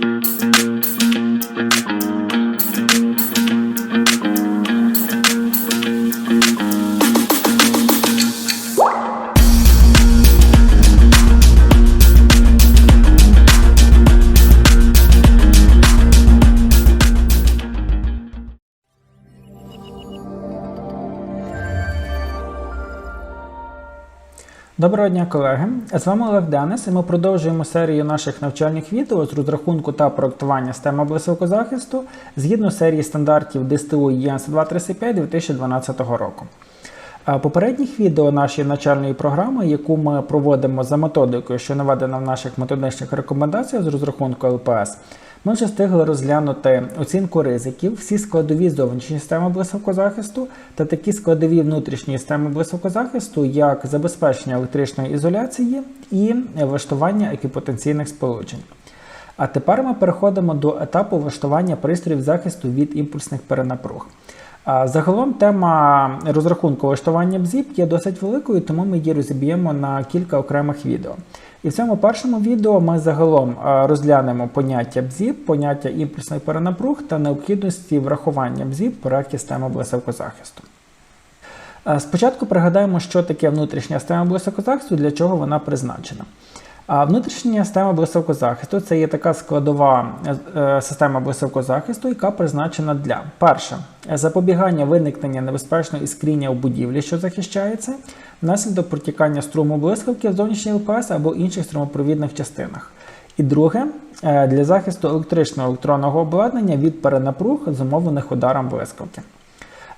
Música Доброго дня, колеги! З вами Олег Денис, і ми продовжуємо серію наших навчальних відео з розрахунку та проектування системи блисокозахисту згідно серії стандартів ДСТУ ЄНС 235 2012 року. Попередніх відео нашої навчальної програми, яку ми проводимо за методикою, що наведена в наших методичних рекомендаціях з розрахунку ЛПС, ми вже встигли розглянути оцінку ризиків, всі складові зовнішні системи блисокозахисту та такі складові внутрішні системи блисокозахисту, як забезпечення електричної ізоляції і влаштування еквіпотенційних сполучень. А тепер ми переходимо до етапу влаштування пристроїв захисту від імпульсних перенапруг. Загалом тема розрахунку влаштування БЗІП є досить великою, тому ми її розіб'ємо на кілька окремих відео. І в цьому першому відео ми загалом розглянемо поняття БЗІП, поняття імпульсних перенапруг та необхідності врахування БЗІП в проєкті системи блисокозахисту. А, Спочатку пригадаємо, що таке внутрішня система блисокозахисту, для чого вона призначена. А внутрішня система блисокозахисту це є така складова е, система блисокозахисту, яка призначена для перше запобігання виникнення небезпечного іскріння у будівлі, що захищається, внаслідок протікання струму блискавки в зовнішній ЛПС або інших струмопровідних частинах. І друге е, для захисту електричного електронного обладнання від перенапруг, зумовлених ударом блискавки.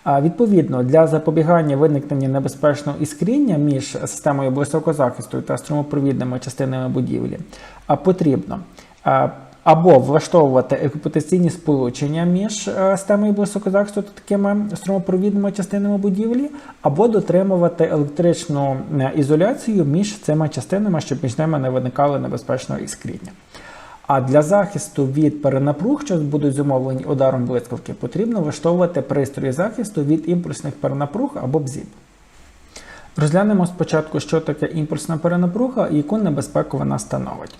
Відповідно, для запобігання виникнення небезпечного іскріння між системою близькозахисту та струмопровідними частинами будівлі потрібно або влаштовувати експлуатаційні сполучення між е, системою близькозахисту та такими струмопровідними частинами будівлі, або дотримувати електричну е, ізоляцію між цими частинами, щоб між ними не виникало небезпечного іскріння. А для захисту від перенапруг, що будуть зумовлені ударом блискавки, потрібно влаштовувати пристрої захисту від імпульсних перенапруг або БЗІП. Розглянемо спочатку, що таке імпульсна перенапруга і яку небезпеку вона становить.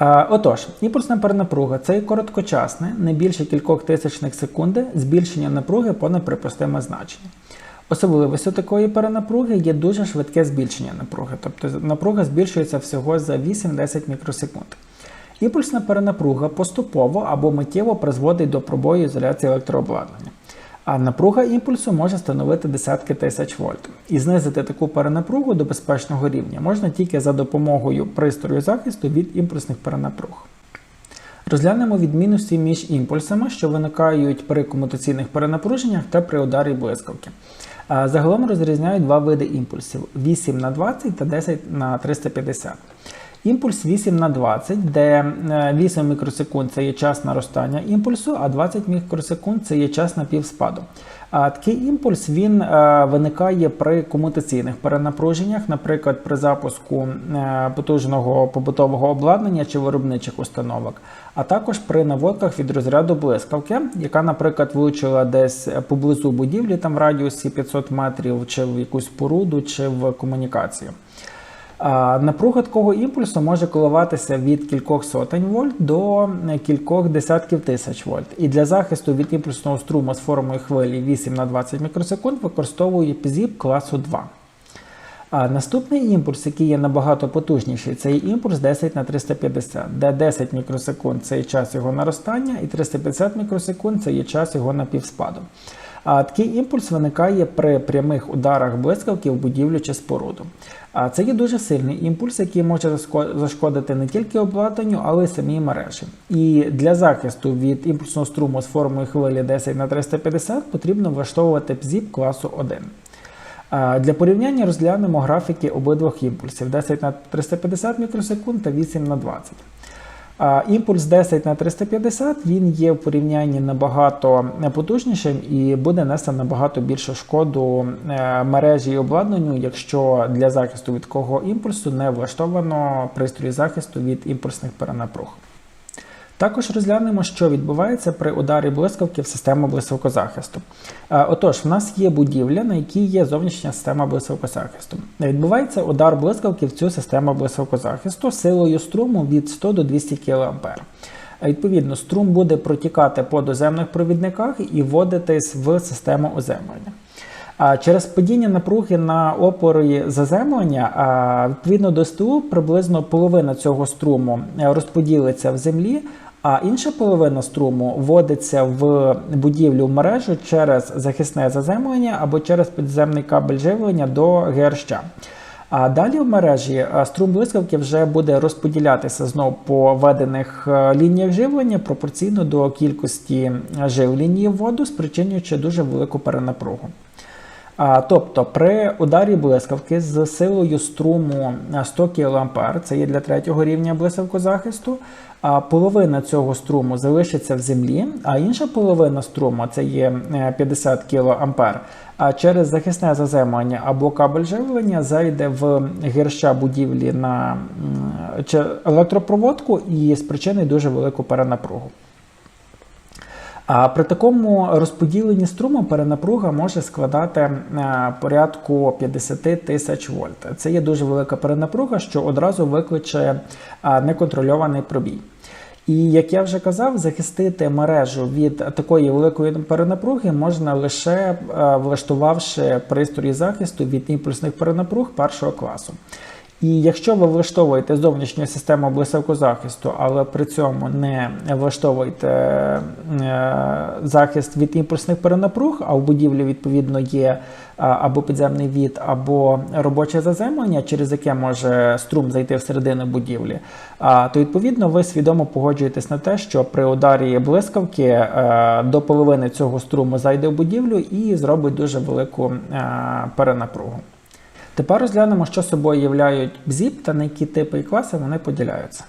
Е, Отож, імпульсна перенапруга це короткочасне, не більше кількох тисячних секунди збільшення напруги понад припустиме значення. Особливістю такої перенапруги є дуже швидке збільшення напруги, тобто напруга збільшується всього за 8-10 мікросекунд. Імпульсна перенапруга поступово або миттєво призводить до пробою ізоляції електрообладнання. А напруга імпульсу може становити десятки тисяч вольт. І знизити таку перенапругу до безпечного рівня можна тільки за допомогою пристрою захисту від імпульсних перенапруг. Розглянемо відмінності між імпульсами, що виникають при комутаційних перенапруженнях та при ударі блискавки. Загалом розрізняють два види імпульсів 8 на 20 та 10 на 350. Імпульс 8 на 20, де 8 мікросекунд це є час наростання імпульсу, а 20 мікросекунд це є час напівспаду. А такий імпульс він е, виникає при комутаційних перенапруженнях, наприклад, при запуску е, потужного побутового обладнання чи виробничих установок, а також при наводках від розряду блискавки, яка, наприклад, влучила десь поблизу будівлі, там в радіусі 500 метрів, чи в якусь поруду, чи в комунікацію. Напруга такого імпульсу може коливатися від кількох сотень вольт до кількох десятків тисяч вольт. І для захисту від імпульсного струму з формою хвилі 8 на 20 мікросекунд використовує ПЗІП класу 2. А наступний імпульс, який є набагато потужніший, це імпульс 10 на 350, де 10 мікросекунд це є час його наростання, і 350 мікросекунд це є час його напівспаду. А такий імпульс виникає при прямих ударах блискавки в будівлю чи споруду. Це є дуже сильний імпульс, який може зашкодити не тільки обладнанню, але й самій мережі. І для захисту від імпульсного струму з формою хвилі 10 на 350 потрібно влаштовувати ПЗІП класу 1. Для порівняння розглянемо графіки обидвох імпульсів 10 на 350 мікросекунд та 8 на 20. Імпульс 10 на 350 він є в порівнянні набагато потужнішим і буде нести набагато більшу шкоду е, мережі і обладнанню, якщо для захисту від такого імпульсу не влаштовано пристрій захисту від імпульсних перенапруг. Також розглянемо, що відбувається при ударі блискавки в систему блискавкозахисту. Отож, в нас є будівля, на якій є зовнішня система блискавкозахисту. Відбувається удар блискавки в цю систему блискавкозахисту силою струму від 100 до 200 кА. Відповідно, струм буде протікати по доземних провідниках і вводитись в систему оземлення. А Через падіння напруги на опорі заземлення, відповідно до СТУ, приблизно половина цього струму е, розподілиться в землі, а інша половина струму вводиться в будівлю в мережу через захисне заземлення або через підземний кабель живлення до ГРЩ. А далі в мережі е, струм блискавки вже буде розподілятися знов по введених е, лініях живлення пропорційно до кількості жил лінії воду, спричинюючи дуже велику перенапругу. Тобто при ударі блискавки з силою струму 100 кА, це є для третього рівня блискавкозахисту, а половина цього струму залишиться в землі, а інша половина струму, це є 50 кА, а через захисне заземлення або кабель живлення зайде в гірща будівлі на електропроводку і спричинить дуже велику перенапругу. А при такому розподіленні струму перенапруга може складати е, порядку 50 тисяч вольт. Це є дуже велика перенапруга, що одразу викличе е, неконтрольований пробій. І як я вже казав, захистити мережу від такої великої перенапруги можна лише е, влаштувавши пристрої захисту від імпульсних перенапруг першого класу. І якщо ви влаштовуєте зовнішню систему блискавкозахисту, але при цьому не влаштовуєте е, захист від імпульсних перенапруг, а в будівлі відповідно є або підземний від, або робоче заземлення, через яке може струм зайти всередину будівлі, то відповідно ви свідомо погоджуєтесь на те, що при ударі блискавки е, до половини цього струму зайде в будівлю і зробить дуже велику е, перенапругу. Тепер розглянемо, що собою являють БЗІП та на які типи і класи вони поділяються.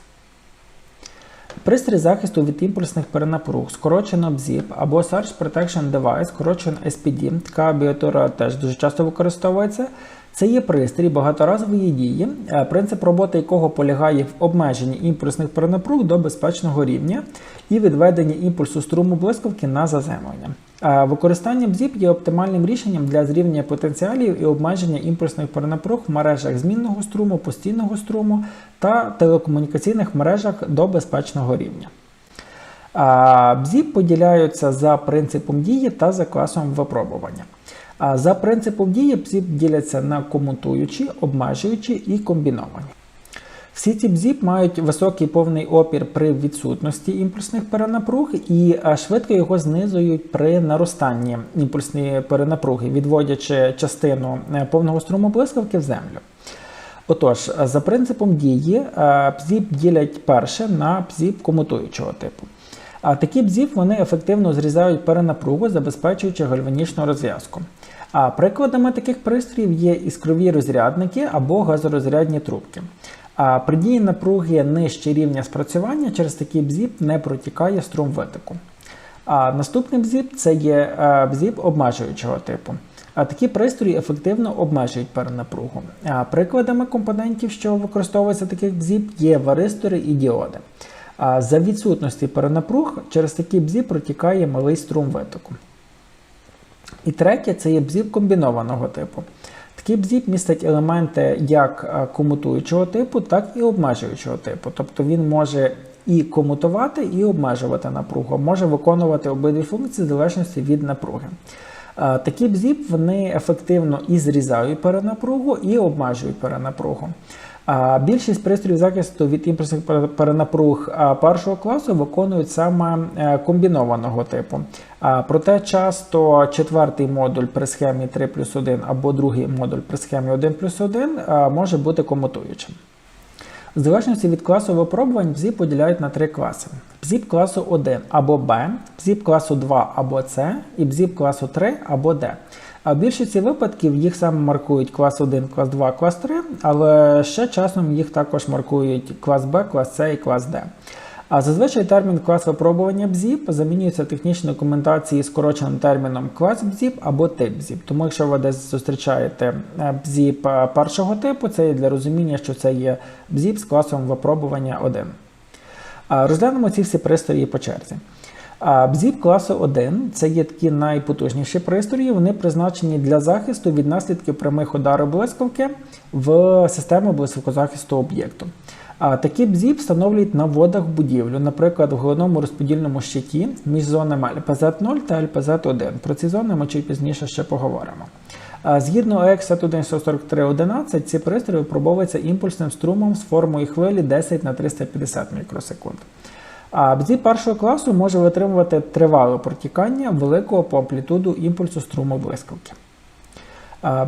Пристрій захисту від імпульсних перенапруг, скорочено BZIP або Surge Protection Device, скорочено SPD, така абіатура теж дуже часто використовується. Це є пристрій багаторазової дії, е, принцип роботи якого полягає в обмеженні імпульсних перенапруг до безпечного рівня і відведенні імпульсу струму блискавки на заземлення. Використання БЗІП є оптимальним рішенням для зрівняння потенціалів і обмеження імпульсних перенапруг в мережах змінного струму, постійного струму та телекомунікаційних мережах до безпечного рівня. БЗІП поділяються за принципом дії та за класом випробування. За принципом дії БЗІП діляться на комутуючі, обмежуючі і комбіновані. Всі ці бзіп мають високий повний опір при відсутності імпульсних перенапруг і швидко його знизують при наростанні імпульсної перенапруги, відводячи частину е, повного струму блискавки в землю. Отож, за принципом дії, бзіп е, ділять перше на бзіп комутуючого типу. А такі бзіп вони ефективно зрізають перенапругу, забезпечуючи гальванічну розв'язку. А прикладами таких пристроїв є іскрові розрядники або газорозрядні трубки. А при дії напруги нижче рівня спрацювання через такий бзіп не протікає струм витоку. А наступний бзіп це є е, бзіп обмежуючого типу. А такі пристрої ефективно обмежують перенапругу. А Прикладами компонентів, що використовуються таких бзіп, є варистори і діоди. А За відсутності перенапруг через такий бзіп протікає малий струм витоку. І третє це є бзіп комбінованого типу. Такий бзіп містить елементи як е, комутуючого типу, так і обмежуючого типу. Тобто він може і комутувати, і обмежувати напругу, може виконувати обидві функції в залежності від напруги. Е, такі бзіп вони ефективно і зрізають перенапругу, і обмежують перенапругу. Більшість пристроїв захисту від імпульсних перенапруг першого класу виконують саме е, комбінованого типу. Проте часто четвертий модуль при схемі 3 плюс 1 або другий модуль при схемі 1 плюс 1 може бути комутуючим. В залежності від класу випробувань БЗІП поділяють на три класи: БЗІП класу 1 або Б, БЗІП класу 2 або С і БЗІП класу 3 або Д. А в більшості випадків їх саме маркують клас 1, клас 2, клас 3, але ще часом їх також маркують клас Б, клас С і клас Д. А зазвичай термін клас випробування БЗІП замінюється технічною документацією скороченим терміном клас БЗІП або тип БЗІП. Тому якщо ви десь зустрічаєте е, БЗІП е, першого типу, це є для розуміння, що це є БЗІП з класом випробування 1. Розглянемо ці всі пристрої по черзі. Бзіп класу 1 це є такі найпотужніші пристрої. Вони призначені для захисту від наслідків прямих ударів блискавки в систему блискавкозахисту об'єкту. Такі бзі встановлюють на водах будівлю, наприклад, в головному розподільному щиті між зонами ЛПЗ-0 та ЛПЗ-1. Про ці зони ми чуть пізніше ще поговоримо. Згідно ЕК 1414311, ці пристрої випробовуються імпульсним струмом з формою хвилі 10 на 350 мікросекунд. А бзі першого класу може витримувати тривале протікання великого по амплітуду імпульсу струму блискавки.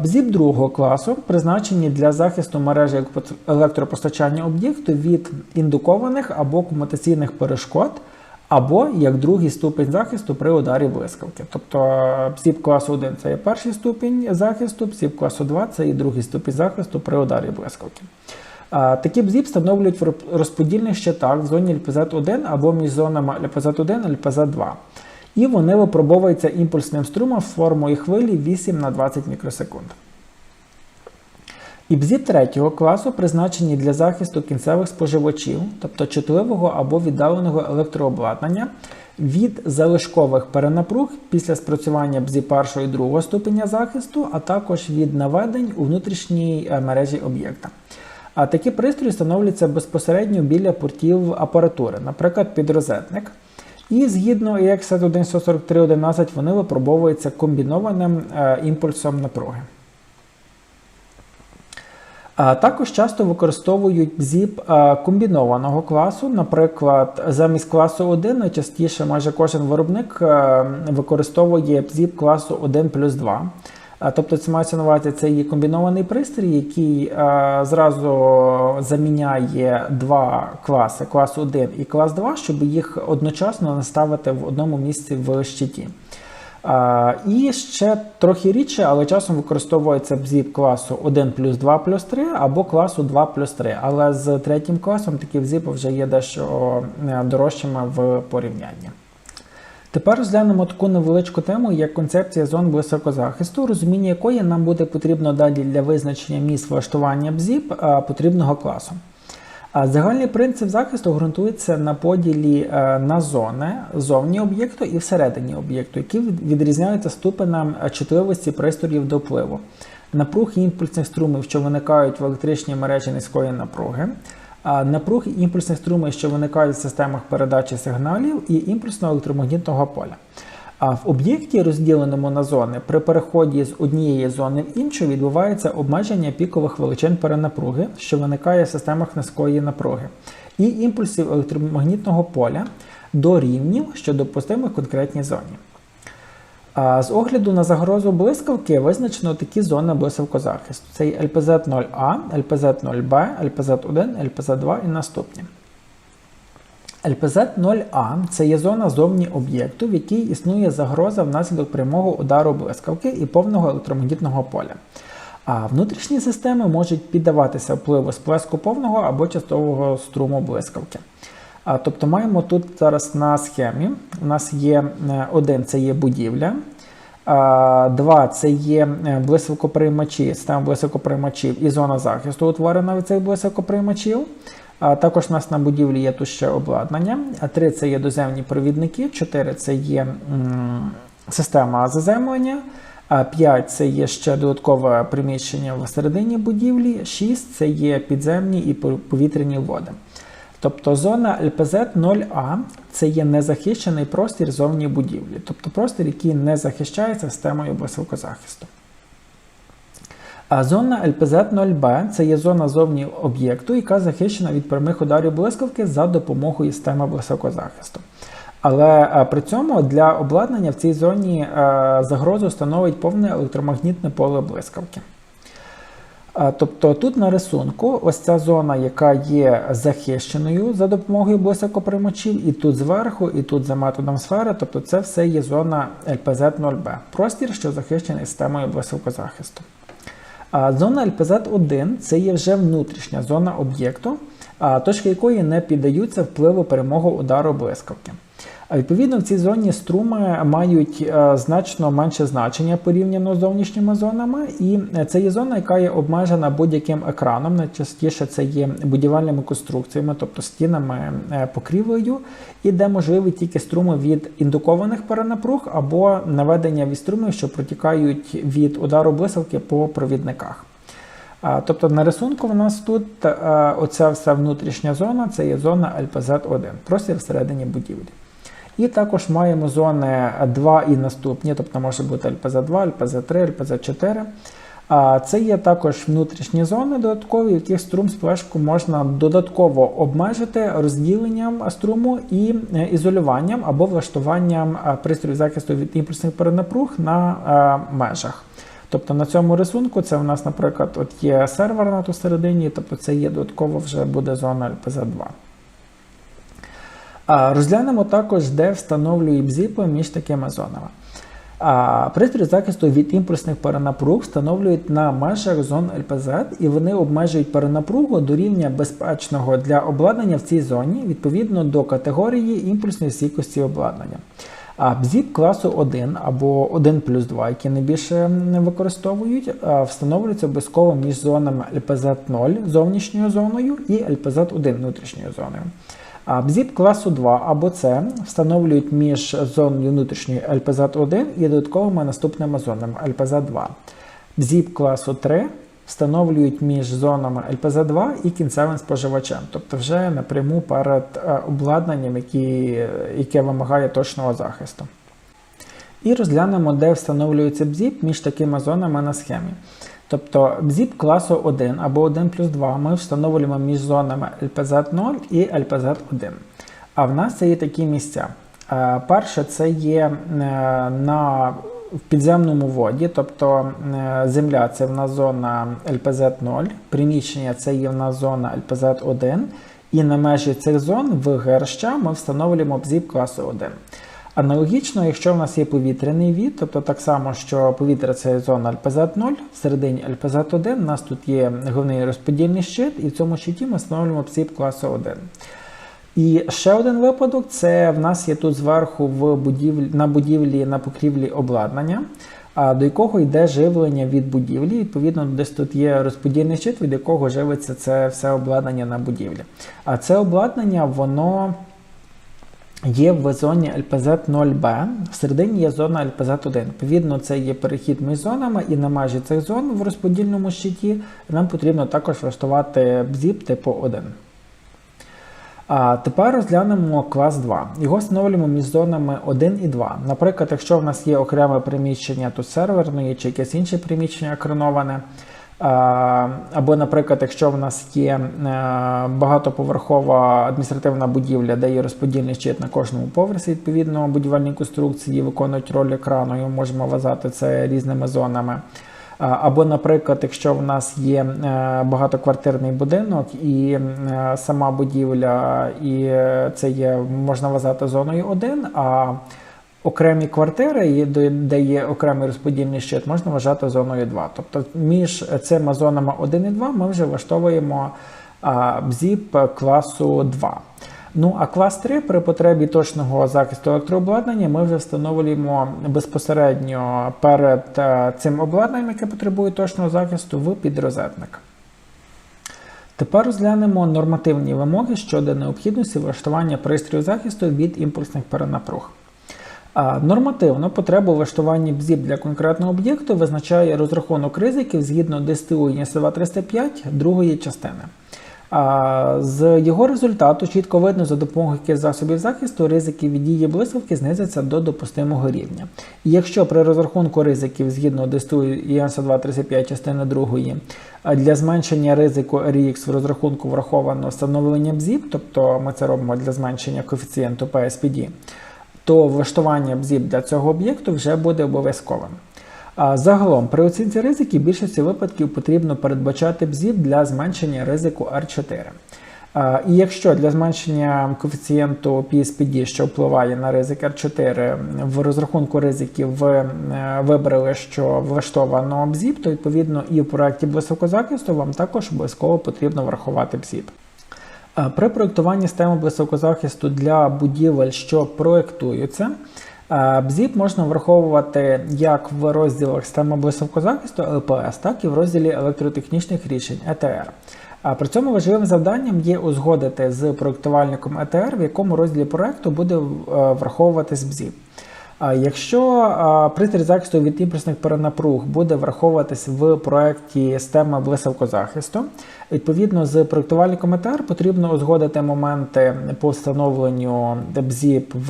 Бзіп другого класу призначені для захисту мережі електропостачання об'єкту від індукованих або комутаційних перешкод, або як другий ступінь захисту при ударі блискавки. Тобто БЗІП класу 1 це є перший ступінь захисту, БЗІП класу 2 це є другий ступінь захисту при ударі блискавки. Такі бзіп встановлюють в розподільних щитах в зоні ЛПЗ-1 або між зонами ЛПЗ-1 і ЛПЗ-2. І вони випробовуються імпульсним струмом формою хвилі 8 на 20 мікросекунд. І бзіп третього класу призначені для захисту кінцевих споживачів, тобто чутливого або віддаленого електрообладнання від залишкових перенапруг після спрацювання бзі першого і другого ступеня захисту, а також від наведень у внутрішній мережі об'єкта. А такі пристрої встановлюються безпосередньо біля портів апаратури, наприклад, підрозетник. І згідно EX 14311 вони випробовуються комбінованим е, імпульсом напруги. Також часто використовують бзіп е, комбінованого класу. Наприклад, замість класу 1 найчастіше майже кожен виробник е, використовує бзіп класу 1 плюс 2. Тобто це мається на увазі це є комбінований пристрій, який а, зразу заміняє два класи, клас 1 і клас 2, щоб їх одночасно наставити в одному місці в щиті. А, і ще трохи рідше, але часом використовується бзіп класу 1 плюс 2 плюс 3 або класу 2 плюс 3. Але з третім класом такі бзіпи вже є дещо дорожчими в порівнянні. Тепер розглянемо таку невеличку тему, як концепція зон близькозахисту, розуміння якої нам буде потрібно далі для визначення місць влаштування БЗІП потрібного класу. Загальний принцип захисту ґрунтується на поділі на зони зовні об'єкту і всередині об'єкту, які відрізняються ступенем чутливості пристроїв до впливу, напруг імпульсних струмів, що виникають в електричній мережі низької напруги, напруг і імпульсних струмів, що виникають в системах передачі сигналів, і імпульсного електромагнітного поля. А в об'єкті, розділеному на зони, при переході з однієї зони в іншу відбувається обмеження пікових величин перенапруги, що виникає в системах низької напруги, і імпульсів електромагнітного поля до рівнів, що допустимо в конкретній зоні. З огляду на загрозу блискавки визначено такі зони блискавкозахисту. Це LPZ0A, LPZ0B, LPZ1, LPZ2 і наступні. LPZ0A це є зона зовні об'єкту, в якій існує загроза внаслідок прямого удару блискавки і повного електромагнітного поля. А внутрішні системи можуть піддаватися впливу сплеску повного або часткового струму блискавки. Тобто маємо тут зараз на схемі. У нас є е, один це є будівля, два це є е, блисокоприймачі, система блисокоприймачів і зона захисту утворена від цих блисокоприймачів. Також у нас на будівлі є тут ще обладнання. Три це є доземні провідники, чотири це є система заземлення. 5 це є ще додаткове приміщення в середині будівлі, 6 це є підземні і повітряні води. Тобто зона ЛПЗ-0А це є незахищений простір зовні будівлі, тобто простір, який не захищається системою блискавкозахисту. А зона ЛПЗ-0Б це є зона зовні об'єкту, яка захищена від прямих ударів блискавки за допомогою системи блискавкозахисту. Але при цьому для обладнання в цій зоні загрозу становить повне електромагнітне поле блискавки. Тобто тут на рисунку ось ця зона, яка є захищеною за допомогою блисокоприймачів, і тут зверху, і тут за методом сфери, тобто це все є зона LPZ0B, простір, що захищений системою блисокозахисту. Зона LPZ1 це є вже внутрішня зона об'єкту, точки якої не піддаються впливу перемогу удару блискавки. Відповідно, в цій зоні струми мають е, значно менше значення порівняно з зовнішніми зонами, і це є зона, яка є обмежена будь-яким екраном. Найчастіше це є будівельними конструкціями, тобто стінами е, покрівлею, і де можливі тільки струми від індукованих перенапруг або наведення від струмів, що протікають від удару блискавки по провідниках. Тобто на рисунку в нас тут оця вся внутрішня зона це є зона ЛПЗ-1, простір всередині будівлі. І також маємо зони 2 і наступні, тобто може бути ЛПЗ-2, ЛПЗ-3, ЛПЗ-4. А Це є також внутрішні зони додаткові, яких струм сплешку можна додатково обмежити розділенням струму і е, ізолюванням або влаштуванням е, пристрою захисту від імпульсних перенапруг на е, межах. Тобто на цьому рисунку це у нас, наприклад, от є сервер на ту середині, тобто це є додатково вже буде зона LPZ2. Розглянемо також, де встановлює бзіпи між такими зонами. Пристрій захисту від імпульсних перенапруг встановлюють на межах зон ЛПЗ, і вони обмежують перенапругу до рівня безпечного для обладнання в цій зоні відповідно до категорії імпульсної стійкості обладнання. А бзіп класу 1 або 1 плюс 2, які найбільше використовують, встановлюються обов'язково між зонами LPZ0 зовнішньою зоною і LPZ1 внутрішньою зоною. Бзіп класу 2 або С встановлюють між зоною внутрішньої LPZ1 і додатковими наступними зонами LPZ2. Бзіп класу 3 встановлюють між зонами LPZ2 і кінцевим споживачем, тобто вже напряму перед е, обладнанням, які, яке вимагає точного захисту. І розглянемо, де встановлюється бзіп між такими зонами на схемі. Тобто бзіп класу 1 або 1 плюс 2 ми встановлюємо між зонами LPZ0 і LPZ1. А в нас це є такі місця. Е, перше, це є е, на в підземному воді, тобто е, земля це в нас зона LPZ0, приміщення це є в нас зона LPZ1, і на межі цих зон в ГРЩ ми встановлюємо бзіп класу 1. Аналогічно, якщо в нас є повітряний від, тобто так само, що повітря це зона LPZ0, всередині LPZ1 у нас тут є головний розподільний щит, і в цьому щиті ми встановлюємо бзіп класу 1. І ще один випадок це в нас є тут зверху в будівлі, на будівлі на покрівлі обладнання, до якого йде живлення від будівлі. Відповідно, десь тут є розподільний щит, від якого живиться це все обладнання на будівлі. А це обладнання, воно є в зоні LPZ0B, всередині є зона LPZ1. Відповідно, це є перехід між зонами, і на межі цих зон в розподільному щиті нам потрібно також влаштувати бзіп типу 1. А тепер розглянемо клас 2. Його встановлюємо між зонами 1 і 2. Наприклад, якщо в нас є окреме приміщення тут серверної чи якесь інше приміщення екрановане. Або, наприклад, якщо в нас є е, багатоповерхова адміністративна будівля, де є розподільний щит на кожному поверсі, відповідно, будівельні конструкції виконують роль екрану, і ми можемо вважати це різними зонами. Або, наприклад, якщо в нас є е, багатоквартирний будинок і е, сама будівля, і це є можна вважати зоною 1, а окремі квартири, де є окремий розподільний щит, можна вважати зоною 2. Тобто між цими зонами 1 і 2 ми вже влаштовуємо бзіп класу 2. Ну, а клас 3 при потребі точного захисту електрообладнання ми вже встановлюємо безпосередньо перед е, цим обладнанням, яке потребує точного захисту, в підрозетник. Тепер розглянемо нормативні вимоги щодо необхідності влаштування пристрою захисту від імпульсних перенапруг. Нормативно потребу влаштування бзіп для конкретного об'єкту визначає розрахунок ризиків згідно ДСТУ ЄСВ 305 другої частини. З його результату чітко видно за допомогою засобів захисту ризики від дії блискавки знизяться до допустимого рівня. І якщо при розрахунку ризиків згідно ДСТУ ЄС 235 частини 2 для зменшення ризику RX в розрахунку враховано встановлення бзіп, тобто ми це робимо для зменшення коефіцієнту PSPD, то влаштування бзіп для цього об'єкту вже буде обов'язковим. Загалом, при оцінці ризиків більшості випадків потрібно передбачати бзіп для зменшення ризику R4. І якщо для зменшення коефіцієнту PSPD, що впливає на ризик R4, в розрахунку ризиків ви е, вибрали, що влаштовано бзіп, то відповідно і в проєкті блисокозахисту вам також обов'язково потрібно врахувати бзіп. При проєктуванні системи високозахисту для будівель, що проєктуються, Бзіп можна враховувати як в розділах системи високозахисту ЛПС, так і в розділі електротехнічних рішень ЕТР. При цьому важливим завданням є узгодити з проєктувальником ЕТР, в якому розділі проєкту буде е, враховуватись бзіп. Якщо пристрій захисту від імпульсних перенапруг буде враховуватись в проєкті системи блискавкозахисту, відповідно з проєктувальником ЕТР потрібно узгодити моменти по встановленню БЗІП в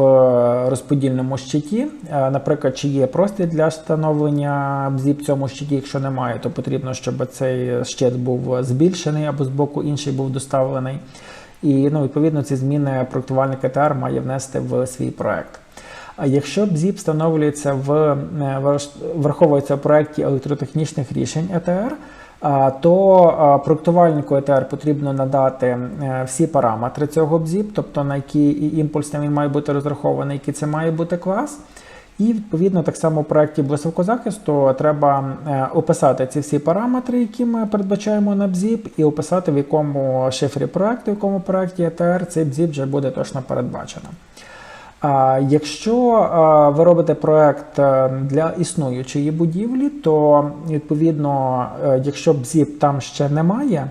розподільному щиті. Наприклад, чи є простір для встановлення БЗІП в цьому щиті, якщо немає, то потрібно, щоб цей щит був збільшений або з боку інший був доставлений. І ну, відповідно ці зміни проєктувальник ЕТР має внести в свій проект. А якщо БЗІП встановлюється в е, враховується в проєкті електротехнічних рішень ЕТР, то а, проєктувальнику ЕТР потрібно надати е, всі параметри цього БЗІП, тобто на які і імпульсний він має бути розрахований, який це має бути клас. І відповідно так само в проєкті блискавкозахисту треба е, описати ці всі параметри, які ми передбачаємо на БЗІП, і описати в якому шифрі проєкту, в якому проєкті ЕТР цей БЗІП вже буде точно передбачено. Якщо ви робите проект е, для існуючої будівлі, то відповідно, е, якщо БЗІП там ще немає е,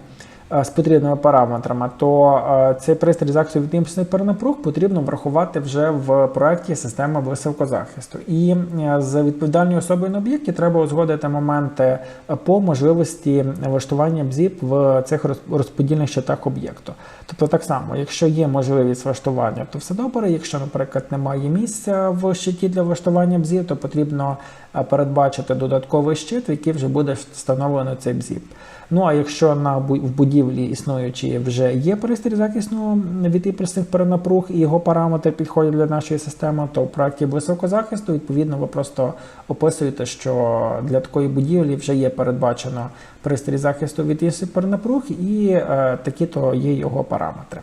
з потрібними параметрами, то е, цей пристрій захисту від імпульсних перенапруг потрібно врахувати вже в проєкті системи блискавкозахисту. І е, з відповідальною особою на об'єкті треба узгодити моменти е, по можливості влаштування БЗІП в цих роз- розподільних щитах об'єкту. Тобто так само, якщо є можливість влаштування, то все добре. Якщо, наприклад, немає місця в щиті для влаштування БЗІП, то потрібно е, передбачити додатковий щит, який вже буде встановлено цей БЗІП. Ну а якщо на в будівлі існуючій вже є пристрій захисну від імпульсних перенапруг і його параметри підходять для нашої системи, то в проєкті блискавкозахисту відповідно ви просто описуєте, що для такої будівлі вже є передбачено пристрій захисту від імпульсних перенапруг і е, такі то є його параметри.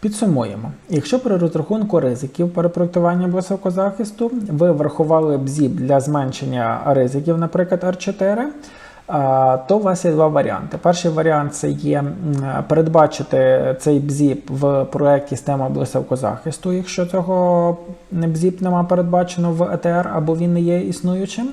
Підсумуємо, якщо при розрахунку ризиків перепроектування блискавкозахисту ви врахували БЗІП для зменшення ризиків, наприклад, R4, а, то у вас є два варіанти. Перший варіант це є передбачити цей БЗІП в проєкті система блискавкозахисту, якщо цього БЗІП нема передбачено в ЕТР або він не є існуючим.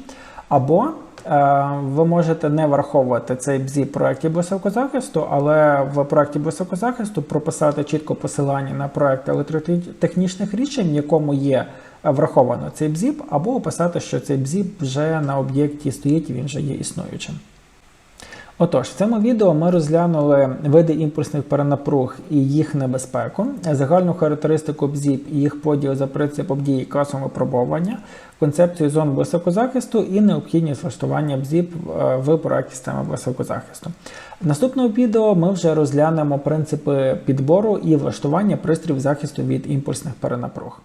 Або е, ви можете не враховувати цей БЗІП в проєкті блискавкозахисту, але в проєкті блискавкозахисту прописати чітко посилання на проєкт електротехнічних рішень, в якому є враховано цей БЗІП, або описати, що цей БЗІП вже на об'єкті стоїть і він вже є існуючим. Отож, в цьому відео ми розглянули види імпульсних перенапруг і їх небезпеку, загальну характеристику БЗІП і їх поділ за принципом дії касового випробування, концепцію зон високозахисту і необхідність влаштування БЗІП е, в проєкті системи високозахисту. В наступному відео ми вже розглянемо принципи підбору і влаштування пристроїв захисту від імпульсних перенапруг.